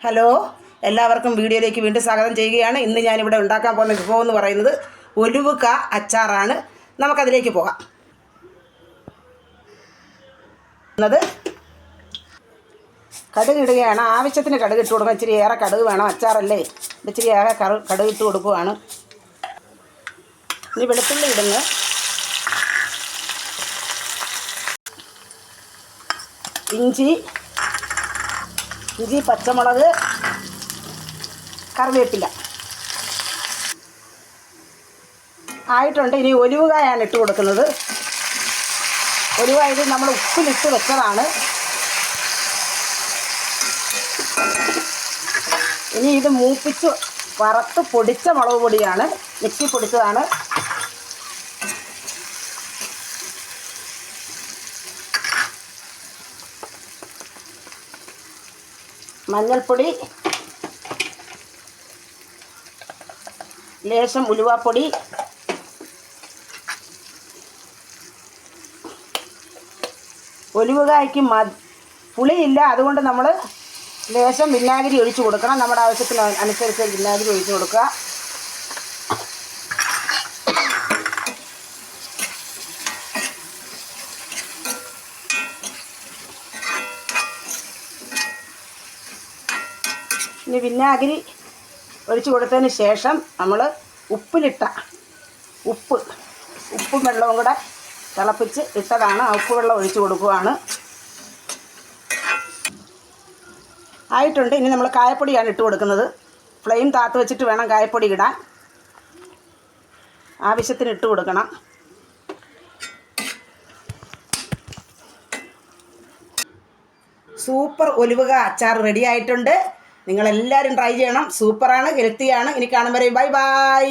Hello? എല്ലാവർക്കും വീഡിയോയിലേക്ക് വീണ്ടും സ്വാഗതം ചെയ്യുകയാണ്. ഇന്ന് ഞാനിവിടെ ഉണ്ടാക്കാൻ പോകുന്ന വിഭവം എന്ന് പറയുന്നത് ഒലുവുക അച്ചാറാണ്. നമുക്കതിലേക്ക് പോകാം. എന്നത് കടുക് ഇടുകയാണ് ആവശ്യത്തിന് കടുക് ഇട്ട് കൊടുക്കണം ഇച്ചിരി ഏറെ കടുക് വേണം. അച്ചാറല്ലേ? ഇച്ചിരി ഏറെ കടുക് ഇട്ട് കൊടുക്കുവാണ്. ഇനി വെളുത്തുള്ളി ഇടുന്നു. ഇഞ്ചി ഇഞ്ചി പച്ചമുളക് കറിവേപ്പില. ആയിട്ടുണ്ട്. ഇനി ഒലിവുകായാണ് ഇട്ട് കൊടുക്കുന്നത്. ഒലിവ ഇത് നമ്മൾ ഉപ്പിലിട്ട് വെച്ചതാണ്. ഇനി ഇത് മൂപ്പിച്ച് വറുത്ത് പൊടിച്ച മുളക് പൊടിയാണ്. മിക്സി പൊടിച്ചതാണ്. മഞ്ഞൾപ്പൊടി ലേശം ഉലുവാപ്പൊടി ഒലിവുകായ്ക്ക് മ പുളിയില്ല അതുകൊണ്ട് നമ്മൾ ലേശം വിനാഗിരി ഒഴിച്ച് കൊടുക്കണം. നമ്മുടെ ആവശ്യത്തിന് അനുസരിച്ച് വിനാഗിരി ഒഴിച്ച് കൊടുക്കുക. ഇനി വിനാഗിരി ഒഴിച്ച് കൊടുത്തതിന് ശേഷം നമ്മൾ ഉപ്പിലിട്ട ഉപ്പ് ഉപ്പും വെള്ളവും കൂടെ തിളപ്പിച്ച് ഇട്ടതാണ്. ആ ഉപ്പ് വെള്ളം ഒഴിച്ച് കൊടുക്കുവാണ്. ആയിട്ടുണ്ട്. ഇനി നമ്മൾ കായപ്പൊടിയാണ് ഇട്ട് കൊടുക്കുന്നത്. ഫ്ലെയിം താത്ത് വെച്ചിട്ട് വേണം കായപ്പൊടി ഇടാൻ. ആവശ്യത്തിന് ഇട്ട് കൊടുക്കണം. സൂപ്പർ ഒലിവുക അച്ചാർ റെഡി ആയിട്ടുണ്ട്. നിങ്ങളെല്ലാവരും ട്രൈ ചെയ്യണം. സൂപ്പറാണ് ഹെൽത്തിയാണ് ഇനി കാണും വരെ. Bye bye